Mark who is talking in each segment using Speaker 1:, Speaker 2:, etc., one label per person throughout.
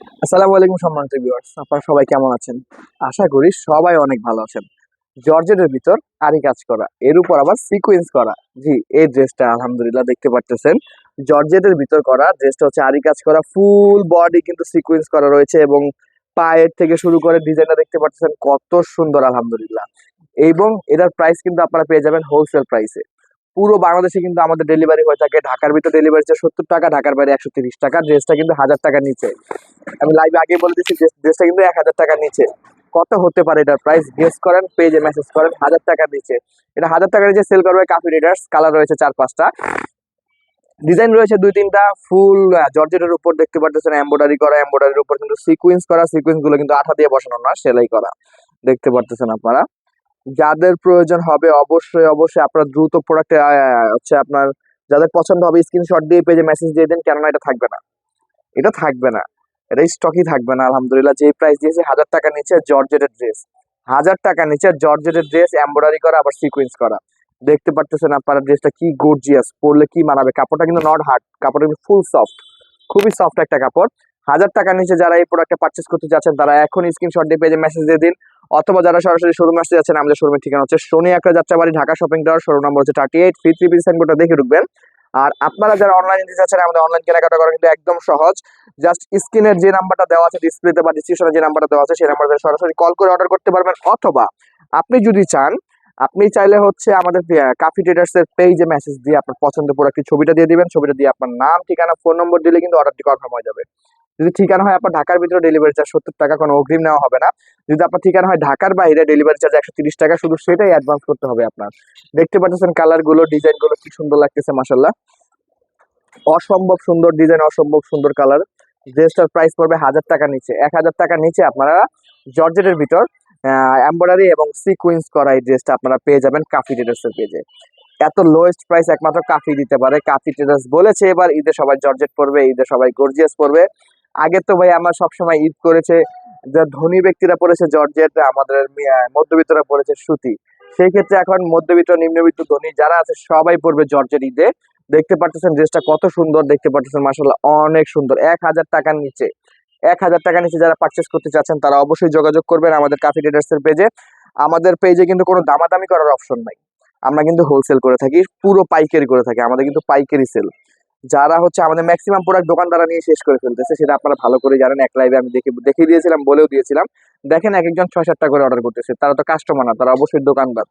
Speaker 1: আসসালামু আলাইকুম সম্মানিত ভিউয়ার্স আপনারা সবাই কেমন আছেন? আশা করি সবাই অনেক ভালো আছেন। জর্জেটের ভিতর আরি কাজ করা, এর উপর আবার সিকোয়েন্স করা। জি, এই ড্রেসটা আলহামদুলিল্লাহ দেখতে পারতেছেন। জর্জেটের ভিতর করা ড্রেসটা হচ্ছে আরি কাজ করা ফুল বডি কিন্তু সিকোয়েন্স করা রয়েছে এবং পায়ের থেকে শুরু করে ডিজাইনটা দেখতে পাচ্ছেন কত সুন্দর আলহামদুলিল্লাহ। এবং এটার প্রাইস কিন্তু আপনারা পেয়ে যাবেন হোলসেল প্রাইসে পুরো বাংলাদেশে কিন্তু আমাদের ডেলিভারি হয়ে থাকে। ঢাকার ভিতর ডেলিভারি হচ্ছে সত্তর টাকা, ঢাকার বাইরে একশো তিরিশ টাকা। ড্রেসটা কিন্তু হাজার টাকার নিচে। আমি লাইভে আগে বলে দিচ্ছি ড্রেসটা কিন্তু এক হাজার টাকার নিচে। কত হতে পারে এটার প্রাইস গেস করেন পেজে মেসেজ করেন, হাজার টাকার নিচে। এটা হাজার টাকার নিচে সেল করবে কাফি রিডার্স কালার রয়েছে চার, পাঁচটা। ডিজাইন রয়েছে দুই, তিনটা। ফুল জর্জেটের উপর দেখতে পারতেছেন এম্বয়ডারি করা এম্বয়ডারির উপর কিন্তু সিকুয়েন্স করা। সিকুয়েন্সগুলো কিন্তু আঠা দিয়ে বসানো না, সেলাই করা। দেখতে পারতেছেন আপনারা। যাদের প্রয়োজন হবে, অবশ্যই অবশ্যই আপনার দ্রুত প্রোডাক্ট হচ্ছে আপনার যাদের পছন্দ হবে স্ক্রিনশট দিয়ে পেজে মেসেজ দিয়ে দিন, কেননা এটা থাকবে না। এটা থাকবে না। এটা স্টকই থাকবে না, আলহামদুলিল্লাহ। যে প্রাইস দিয়েছে, হাজার টাকা নিচে জর্জেটের ড্রেস হাজার টাকা নিচে জর্জেটের ড্রেস এম্বয়ডারি করা, আবার সিকোয়েন্স করা। দেখতে পারতেছেন আপনারা ড্রেসটা কি গর্জিয়াস পরলে কি মানাবে? কাপড়টা কিন্তু নট হার্ড কাপড়টা কিন্তু ফুল সফট খুবই সফট একটা কাপড়। হাজার টাকার নিচে যারা এই প্রোডাক্টটা পারচেস করতে যাচ্ছেন, তারা এখন স্ক্রিনশট দিয়ে পেজে মেসেজ দিয়ে দিন। অথবা যারা সরাসরি শোরুমে আসতে যাচ্ছেন, আমাদের শোরুমের ঠিকানা হচ্ছে শনি একটা Jatrabari, Dhaka shopping tower showroom number হচ্ছে থার্টি এইট ফি থ্রি সাইনবোর্ডটা দেখে ঢুকবেন। আর আপনারা যারা অনলাইন নিতে যাচ্ছেন, আমাদের অনলাইন কেনাকাটা করা কিন্তু একদম সহজ। জাস্ট স্ক্রিনের যে নাম্বারটা দেওয়া আছে ডিসপ্লেতে বা ডিসক্রিপশনে যে নাম্বারটা দেওয়া আছে, সেই নাম্বারে সরাসরি কল করে অর্ডার করতে পারবেন। অথবা আপনি যদি চান, আপনি চাইলে হচ্ছে আমাদের কাফি ট্রেডার্স এর পেজে মেসেজ দিয়ে আপনার পছন্দের প্রোডাক্টের ছবিটা দিয়ে দিবেন। ছবিটা দিয়ে আপনার নাম, ঠিকানা ফোন নম্বর দিলে কিন্তু অর্ডারটি কনফার্ম হয়ে যাবে। যদি ঠিকানা হয় আপনার ঢাকার ভিতরে ডেলিভারি চার্জ সত্তর টাকা, কোনো অগ্রিম নেওয়া হবে না। যদি আপনার ঠিকানা হয় ঢাকার বাইরে ডেলিভারি চার্জ একশো তিরিশ টাকা, শুধু সেটাই অ্যাডভান্স করতে হবে আপনার। দেখতে পাচ্ছেন কালারগুলো ডিজাইনগুলো কি সুন্দর লাগতেছে মাসাল্লাহ অসম্ভব সুন্দর ডিজাইন অসম্ভব সুন্দর কালার ড্রেসটার প্রাইস পড়বে হাজার টাকা নিচে। এক হাজার টাকা নিচে আপনারা জর্জেটের ভিতর এম্বয়ডারি এবং সিকুয়েন্স করা এই ড্রেসটা আপনারা পেয়ে যাবেন কাফি ট্রেডার্সের পেজে এত লোয়েস্ট প্রাইস একমাত্র কাফি দিতে পারে। কাফি ট্রেডার্স বলেছে এবার ঈদে সবাই জর্জেট পড়বে ঈদে সবাই গর্জিয়াস পড়বে আগে তো ভাই আমার সবসময় ঈদ করেছে, যে ধনী ব্যক্তিরা পড়েছে জর্জেট আমাদের মধ্যবিত্তরা পড়েছে সুতি। সেই ক্ষেত্রে এখন মধ্যবিত্ত, নিম্নবিত্ত, ধনী যারা আছে সবাই পড়বে জর্জেট ঈদে। দেখতে পাচ্ছেন ড্রেসটা কত সুন্দর, দেখতে পাচ্ছেন মাসাল্লাহ অনেক সুন্দর। এক হাজার টাকার নিচে, এক হাজার টাকার নিচে যারা পারচেস করতে চাচ্ছেন তারা অবশ্যই যোগাযোগ করবেন আমাদের কাফি এর পেজে আমাদের পেজে কিন্তু কোনো দামাদামি করার অপশন নাই। আমরা কিন্তু হোলসেল করে থাকি, পুরো পাইকারি করে থাকি, আমাদের কিন্তু পাইকারি সেল যারা হচ্ছে আমাদের ম্যাক্সিমাম প্রোডাক্ট দোকানদারা নিয়ে শেষ করে ফেলতেছে, সেটা আপনারা ভালো করে জানেন। এক লাইভে আমি দেখে দেখিয়ে দিয়েছিলাম, বলেও দিয়েছিলাম। দেখেন এক একজন ছয় সাতটা করে অর্ডার করতেছে। তারা তো কাস্টমার না, তারা অবশ্যই দোকানদার।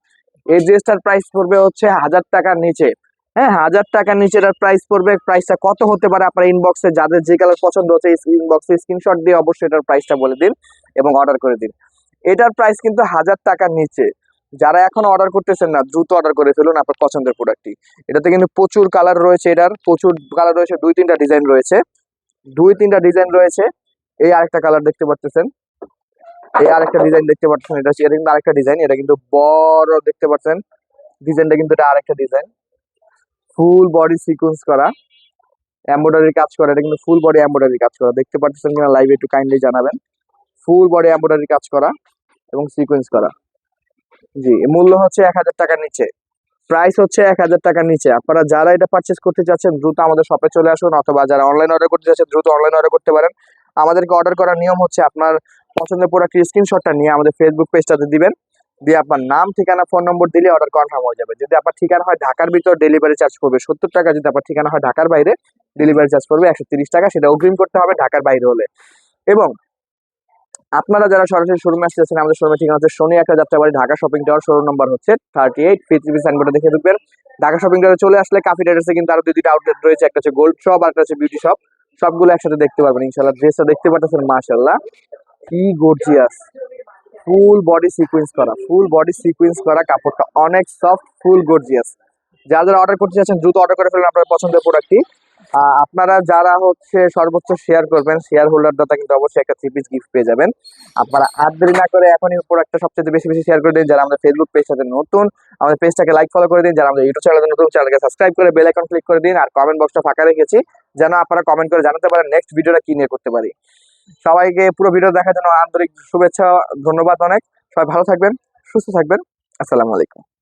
Speaker 1: এই ড্রেসটার প্রাইস পড়বে হচ্ছে হাজার টাকার নিচে। হ্যাঁ হাজার টাকার নিচে এটার প্রাইস পড়বে। প্রাইসটা কত হতে পারে আপনার ইনবক্সে যাদের যে কালার পছন্দ হচ্ছে ইনবক্সে স্ক্রিনশট দিয়ে অবশ্যই এটার প্রাইসটা বলে দিন এবং অর্ডার করে দিন। এটার প্রাইস কিন্তু হাজার টাকার নিচে। যারা এখন অর্ডার করতেছেন না, দ্রুত অর্ডার করে ফেলুন আপনার পছন্দের প্রোডাক্টটি এটাতে কিন্তু প্রচুর কালার রয়েছে এটার, প্রচুর কালার রয়েছে, দুই তিনটা ডিজাইন রয়েছে। দুই তিনটা ডিজাইন রয়েছে। এই আরেকটা কালার দেখতে পাচ্ছেন এই আরেকটা ডিজাইন দেখতে পাচ্ছেন এটা এটা কিন্তু আরেকটা ডিজাইন এটা কিন্তু বড় দেখতে পাচ্ছেন ডিজাইনটা কিন্তু এটা আরেকটা ডিজাইন ফুল বডি সিকোয়েন্স করা। এমব্রয়ডারি কাজ করা, এটা কিন্তু ফুল বডি এমব্রয়ডারি কাজ করা। দেখতে পাচ্ছেন কিনা লাইভে একটু কাইন্ডলি জানাবেন। ফুল বডি এমব্রয়ডারি কাজ করা এবং সিকোয়েন্স করা। জি, মূল্য হচ্ছে এক হাজার টাকার নিচে। প্রাইস হচ্ছে এক হাজার টাকার নিচে। আপনারা যারা এটা পারচেস করতে চাচ্ছেন দ্রুত আমাদের শপে চলে আসুন অথবা যারা অনলাইন অর্ডার করতে চাচ্ছেন দ্রুত অনলাইন অর্ডার করতে পারেন। আমাদেরকে অর্ডার করার নিয়ম হচ্ছে আপনার পছন্দের প্রোডাক্টের স্ক্রিনশটটা নিয়ে আমাদের ফেসবুক পেজটাতে দিবেন। দিয়ে আপনার নাম, ঠিকানা ফোন নম্বর দিলে অর্ডার কনফার্ম হয়ে যাবে। যদি আপনার ঠিকানা হয় ঢাকার ভিতর ডেলিভারি চার্জ পড়বে সত্তর টাকা। যদি আপনার ঠিকানা হয় ঢাকার বাইরে ডেলিভারি চার্জ পড়বে একশো টাকা। সেটা অগ্রিম করতে হবে ঢাকার বাইরে হলে। এবং আপনারা যারা সরাসরি শোরুমে আসতে যাচ্ছেন আমাদের শোরুমের ঠিকানা হচ্ছে শনি একটা Jatrabari, Dhaka shopping tower showroom number হচ্ছে থার্টি এইট ফিথ সাইনবোর্ডে দেখে ঢুকবেন। ঢাকা শপিং টাওয়ারে চলে আসলে কাফি ডেটার্সে কিন্তু আরও দুই দুইটা আউটলেট রয়েছে, একটা হচ্ছে গোল্ড শপ আর একটা হচ্ছে বিউটি শপ সবগুলো একসাথে দেখতে পারবেন ইনশাল্লাহ ড্রেসটা দেখতে পাচ্ছেন মাশাল্লাহ কি গর্জিয়াস ফুল বডি সিকুয়েন্স করা ফুল বডি সিকুয়েন্স করা কাপড়টা অনেক সফট ফুল গর্জিয়াস যারা যারা অর্ডার করতে চাচ্ছেন, দ্রুত অর্ডার করে ফেলুন আপনার পছন্দের প্রোডাক্টটি আপনারা যারা হচ্ছে সর্বোচ্চ শেয়ার করবেন শেয়ার হোল্ডার দাতা কিন্তু অবশ্যই একটা থ্রি পিস গিফট পেয়ে যাবেন। আপনারা আর দেরি না করে এখনই প্রোডাক্টটা সবচেয়ে বেশি বেশি শেয়ার করে দিন। যারা আমাদের ফেসবুক পেজ পেজটাতে নতুন, আমাদের পেজটাকে লাইক ফলো করে দিন। যারা আমাদের ইউটিউব চ্যানেলে নতুন চ্যানেলকে সাবস্ক্রাইব করে বেল আইকন ক্লিক করে দিন। আর কমেন্ট বক্সটা ফাঁকা রেখেছি, যেন আপনারা কমেন্ট করে জানাতে পারেন নেক্সট ভিডিওটা কি নিয়ে করতে পারি। সবাইকে পুরো ভিডিও দেখার জন্য আন্তরিক শুভেচ্ছা, ধন্যবাদ অনেক। সবাই ভালো থাকবেন, সুস্থ থাকবেন। আসসালামু আলাইকুম।